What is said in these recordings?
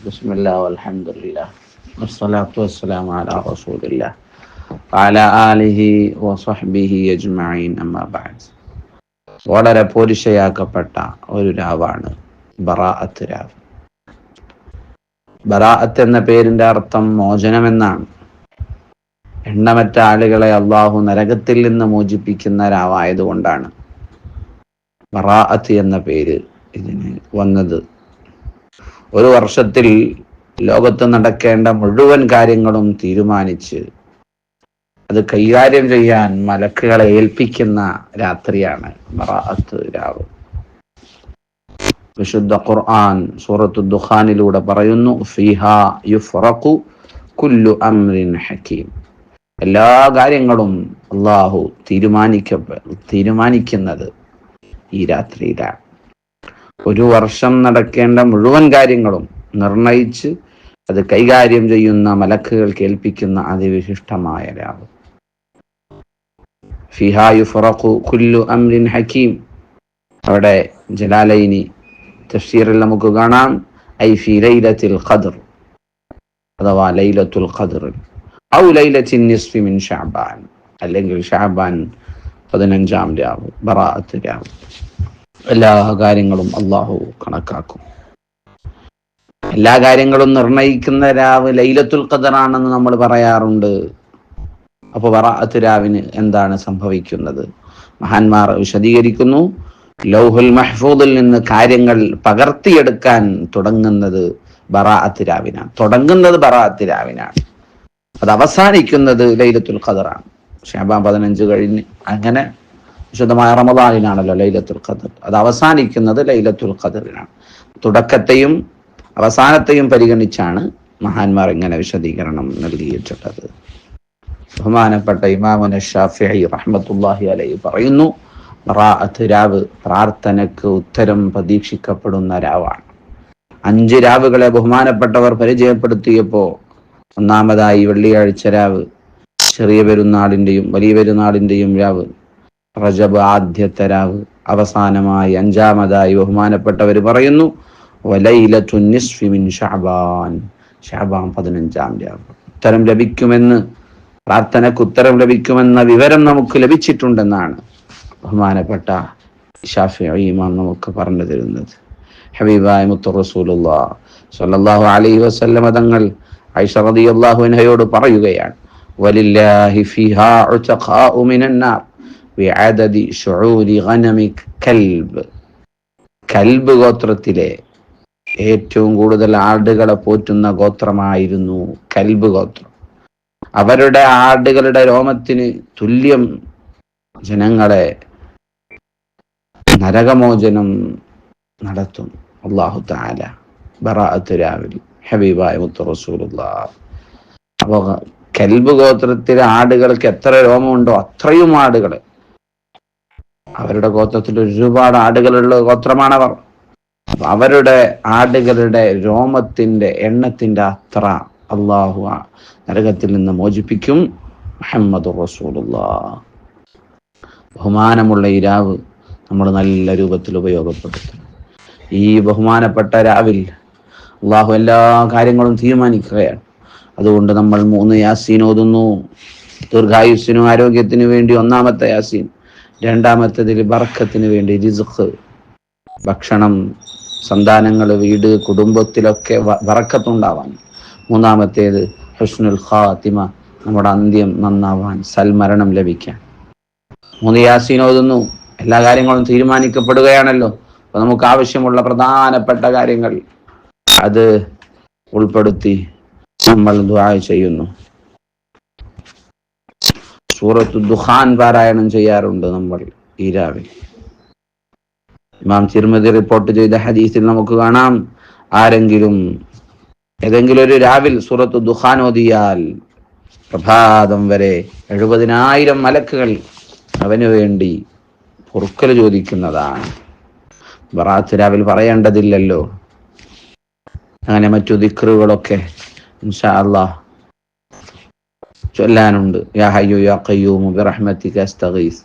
بسم الله والحمد لله والصلاة والسلام على رسول الله وعلى آله وصحبه أجمعين أما بعد വളരെ പോരിശയാക്കപ്പെട്ട ഒരു രാവാണ് ബറാഅത്ത് രാവ് ബറാഅത്ത് എന്ന പേരിന്റെ അർത്ഥം മോചനം എന്നാണ് എണ്ണമറ്റ ആളുകളെ അള്ളാഹു നരകത്തിൽ നിന്ന് മോചിപ്പിക്കുന്ന രാവായതുകൊണ്ടാണ് ബറാഅത്ത് എന്ന പേര് ഇതിന് വന്നത് ഒരു വർഷത്തിൽ ലോകത്ത് നടക്കേണ്ട മുഴുവൻ കാര്യങ്ങളും തീരുമാനിച്ച് അത് കൈകാര്യം ചെയ്യാൻ മലക്കുകളെ ഏൽപ്പിക്കുന്ന രാത്രിയാണ് രാവ്. വിശുദ്ധ ഖുർആൻ സൂറത്തു ദുഖാനിലൂടെ പറയുന്നു ഫിഹ യുഫറഖു കുല്ലു അംറിൻ ഹക്കീം. എല്ലാ കാര്യങ്ങളും അള്ളാഹു തീരുമാനിക്ക തീരുമാനിക്കുന്നത് ഈ രാത്രിയിലാണ്. ഒരു വർഷം നടക്കേണ്ട മുഴുവൻ കാര്യങ്ങളും നിർണയിച്ച് അത് കൈകാര്യം ചെയ്യുന്ന മലക്കുകൾ കേൾപ്പിക്കുന്ന അതിവിശിഷ്ടമായ രാവ്. ഫിഹായു ഫുറഖു കുല്ലു അംരിൻ ഹക്കീം. അവിടെ ജലാലൈനി തഫ്സീറിൽ നമുക്ക് കാണാം. ഐ ഫി ലൈലത്തിൽ ഖദർ അഥവാ ലൈലത്തുൽ ഖദർ. ഔ ലൈലത്തിൻ നിസ്ഫി മിൻ ഷഅബാൻ അല്ലെങ്കിൽ ഷഅബാൻ പതിനഞ്ചാം രാവ് ബറാഅത്ത് രാവ്. എല്ലാ കാര്യങ്ങളും അള്ളാഹു കണക്കാക്കും. എല്ലാ കാര്യങ്ങളും നിർണയിക്കുന്ന രാവ് ലൈലത്തുൽ ഖദറാണെന്ന് നമ്മൾ പറയാറുണ്ട്. അപ്പൊ വറാത്ത് രാവിന് എന്താണ് സംഭവിക്കുന്നത്? മഹാന്മാർ വിശദീകരിക്കുന്നു. ലൗഹുൽ മഹ്ഫൂദിൽ നിന്ന് കാര്യങ്ങൾ പകർത്തിയെടുക്കാൻ തുടങ്ങുന്നത് ബറാഅത്ത് രാവിനാണ്. തുടങ്ങുന്നത് ബറാഅത്ത് രാവിനാണ്. അത് അവസാനിക്കുന്നത് ലൈലത്തുൽ ഖദറാണ്. ഷാബാൻ പതിനഞ്ച് കഴിഞ്ഞ് അങ്ങനെ വിശുദ്ധമായ റമദാനിലാണല്ലോ ലൈലത്തുൽ ഖദർ. അത് അവസാനിക്കുന്നത് ലൈലത്തുൽ ഖദറിലാണ് തുടക്കത്തെയും അവസാനത്തെയും പരിഗണിച്ചാണ് മഹാന്മാർ ഇങ്ങനെ വിശദീകരണം നൽകിയിട്ടുള്ളത്. ബഹുമാനപ്പെട്ട ഇമാമുന ഷാഫിഈ റഹ്മത്തുല്ലാഹി അലൈഹി പറയുന്നു രാവ് പ്രാർത്ഥനയ്ക്ക് ഉത്തരം പ്രതീക്ഷിക്കപ്പെടുന്ന രാവാണ്. അഞ്ച് രാവുകളെ ബഹുമാനപ്പെട്ടവർ പരിചയപ്പെടുത്തിയപ്പോൾ ഒന്നാമതായി വെള്ളിയാഴ്ച രാവ് ചെറിയ പെരുന്നാളിന്റെയും വലിയ പെരുന്നാളിന്റെയും രാവ് റജബ് ആദ്യത്തെ രാവ് അവസാനമായി അഞ്ചാമതായി ബഹുമാനപ്പെട്ടവർ പറയുന്നു ഷാബാൻ പതിനഞ്ചാം രാവ് ഉത്തരം ലഭിക്കുമെന്ന് പ്രാർത്ഥനക്ക് ഉത്തരം ലഭിക്കുമെന്ന വിവരം നമുക്ക് ലഭിച്ചിട്ടുണ്ടെന്നാണ് ബഹുമാനപ്പെട്ട ഷാഫി ഇമാം നമുക്ക് പറഞ്ഞു തരുന്നത്. ഹബീബായ മുത്തു റസൂലുള്ള സല്ലല്ലാഹു അലൈഹി വസല്ലമ തങ്ങൾ ഐഷ റളിയല്ലാഹു അൻഹയോട് പറയുകയാണ് വലില്ലാഹി ഫിഹാ ഉതഖാഉ മിനൻ ബിഅദദി ശുഊരി ഗനമി കൽബ്. കൽബ് ഗോത്രത്തിലെ ഏറ്റവും കൂടുതൽ ആടുകളെ പോറ്റുന്ന ഗോത്രമായിരുന്നു കൽബ് ഗോത്രം. അവരുടെ ആടുകളുടെ രോമത്തിന് തുല്യം ജനങ്ങളെ നരകമോചനം നടത്തും. അള്ളാഹു താല ബറാഅത്ത് രാവിൽ ഹബീബായ മുത്ത റസൂലുള്ള. കൽബ് ഗോത്രത്തിലെ ആടുകൾക്ക് എത്ര രോമമുണ്ടോ അത്രയും ആടുകൾ അവരുടെ ഗോത്രത്തിൽ ഒരുപാട് ആടുകളുള്ള ഗോത്രമാണ് അവർ അപ്പൊ അവരുടെ ആടുകളുടെ രോമത്തിന്റെ എണ്ണത്തിന്റെ അത്ര അള്ളാഹു നരകത്തിൽ നിന്ന് മോചിപ്പിക്കും. മുഹമ്മദ് റസൂലുള്ള. ബഹുമാനമുള്ള ഈ രാവ് നമ്മൾ നല്ല രൂപത്തിൽ ഉപയോഗപ്പെടുത്തണം ഈ ബഹുമാനപ്പെട്ട രാവിൽ അള്ളാഹു എല്ലാ കാര്യങ്ങളും തീരുമാനിക്കുകയാണ്. അതുകൊണ്ട് നമ്മൾ മൂന്ന് യാസീൻ ഓതുന്നു. ദീർഘായുസിനും ആരോഗ്യത്തിനു വേണ്ടി ഒന്നാമത്തെ യാസീൻ. രണ്ടാമത്തേതിൽ ബർക്കത്തിന് വേണ്ടി റിസ്ഖ് ഭക്ഷണം സന്താനങ്ങൾ വീട് കുടുംബത്തിലൊക്കെ വറക്കത്തുണ്ടാവാൻ. മൂന്നാമത്തേത് ഹുസ്നുൽ ഖാത്തിമ നമ്മുടെ അന്ത്യം നന്നാവാൻ സൽമരണം ലഭിക്കാൻ. മൂന്ന് യാസീൻ ഓതുന്നു. എല്ലാ കാര്യങ്ങളും തീരുമാനിക്കപ്പെടുകയാണല്ലോ. അപ്പൊ നമുക്ക് ആവശ്യമുള്ള പ്രധാനപ്പെട്ട കാര്യങ്ങൾ അത് ഉൾപ്പെടുത്തി നമ്മൾ ദുആ ചെയ്യുന്നു. സൂറത്തു ദുഹാൻ പാരായണം ചെയ്യാറുണ്ട് നമ്മൾ ഈ രാവിലെ. ഇമാം തിരുമതി റിപ്പോർട്ട് ചെയ്ത ഹദീസിൽ നമുക്ക് കാണാം. ആരെങ്കിലും ഏതെങ്കിലും ഒരു രാവിൽ സൂറത്ത് ദുഹാൻ ഓതിയാൽ പ്രഭാതം വരെ എഴുപതിനായിരം മലക്കുകൾ അവന് വേണ്ടി പൊറുക്കൽ ചോദിക്കുന്നതാണ്. ബറാത്ത് രാവിൽ പറയേണ്ടതില്ലല്ലോ. അങ്ങനെ മറ്റു ദിക്റുകളൊക്കെ ഇൻഷാ അള്ളാഹ് ചൊല്ലാനുണ്ട് യാ ഹയ്യു യാ ഖയ്യൂമു ബിറഹ്മതിക അസ്തഗീസ്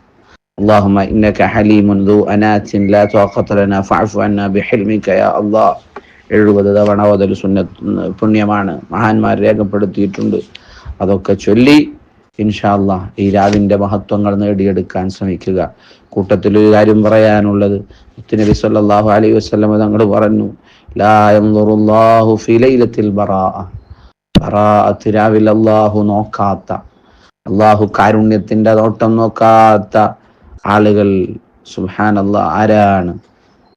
اللهم إنك حليم ذو أنات لا طاقة لنا فاعف عنا بحلمك يا الله എഴുപത് തവണ ഓതൽ സുന്ന പുണ്യമാണ് മഹാന്മാർ രേഖപ്പെടുത്തിയിട്ടുണ്ട് അതൊക്കെ ചൊല്ലി ഇൻഷാല്ല ഈ രാവിന്റെ മഹത്വങ്ങൾ നേടിയെടുക്കാൻ ശ്രമിക്കുക കൂട്ടത്തിൽ ഒരു കാര്യം പറയാനുള്ളത് നബി സല്ലല്ലാഹു അലൈഹി വസല്ലം തങ്ങൾ പറഞ്ഞു ലാ യൻദുറുല്ലാഹു ഫീ ലൈലത്തിൽ അള്ളാഹു നോക്കാത്ത അള്ളാഹു കാരുണ്യത്തിന്റെ നോട്ടം നോക്കാത്ത ആളുകൾ സുഹാൻ അള്ളാഹ് ആരാണ്?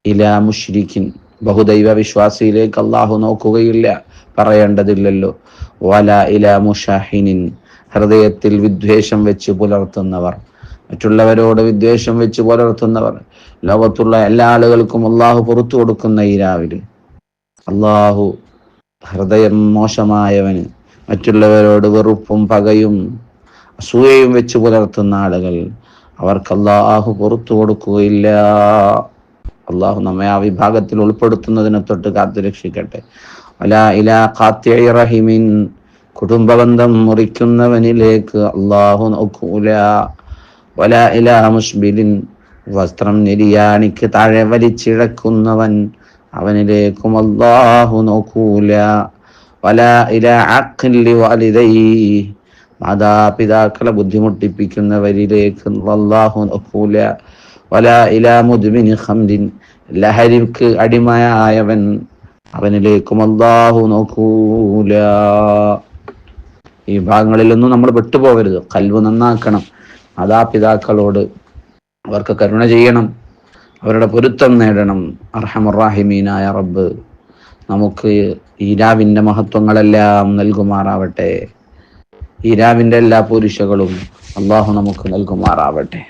ഇലാ മുഷ്രിഖിൻ ബഹുദൈവ വിശ്വാസിയിലേക്ക് അള്ളാഹു നോക്കുകയില്ല പറയേണ്ടതില്ലല്ലോ. വല ഇല മുഷാഹിനിൻ ഹൃദയത്തിൽ വിദ്വേഷം വെച്ച് പുലർത്തുന്നവർ മറ്റുള്ളവരോട് വിദ്വേഷം വെച്ച് പുലർത്തുന്നവർ ലോകത്തുള്ള എല്ലാ ആളുകൾക്കും അള്ളാഹു പുറത്തു കൊടുക്കുന്ന ഈ രാവിലെ. അള്ളാഹു ഹൃദയം മോശമായവന് മറ്റുള്ളവരോട് വെറുപ്പും പകയും അസൂയയും വെച്ച് പുലർത്തുന്ന ആളുകൾ അവർക്ക് അള്ളാഹു പുറത്തു കൊടുക്കുകയില്ല. അള്ളാഹു നമ്മെ ആ വിഭാഗത്തിൽ ഉൾപ്പെടുത്തുന്നതിനെ തൊട്ട് കാത്തു രക്ഷിക്കട്ടെ. അല ഇല റഹിമിൻ. കുടുംബബന്ധം മുറിക്കുന്നവനിലേക്ക് അള്ളാഹു നോക്കൂല. വല ഇല മുഷ്ബിലിൻ. വസ്ത്രം നിര്യാണിക്ക് താഴെ വലിച്ചിഴക്കുന്നവൻ അവനിലേക്കും അള്ളാഹു നോക്കൂല. വല ഇല അഖില്ലി വാലിദൈ. മാതാപിതാക്കളെ ബുദ്ധിമുട്ടിപ്പിക്കുന്നവരിലേക്ക് അള്ളാഹു നോക്കൂല. വല ഇല മുദ്മിനി ഹംദിൻ ലഹരിക്ക് അടിമയായവൻ അവനിലേക്കും അള്ളാഹു നോക്കൂല. ഈ ഭാഗങ്ങളിലൊന്നും നമ്മൾ വിട്ടുപോകരുത് കൽവ് നന്നാക്കണം. മാതാപിതാക്കളോട് അവർക്ക് കരുണ ചെയ്യണം. അവരുടെ പൊരുത്തം നേടണം. അർഹമുറാഹിമീനായ റബ്ബ് നമുക്ക് ഈരാവിന്റെ മഹത്വങ്ങളെല്ലാം നൽകുമാറാവട്ടെ. ഈരാവിന്റെ എല്ലാ പുരുഷകളും അള്ളാഹു നമുക്ക് നൽകുമാറാവട്ടെ.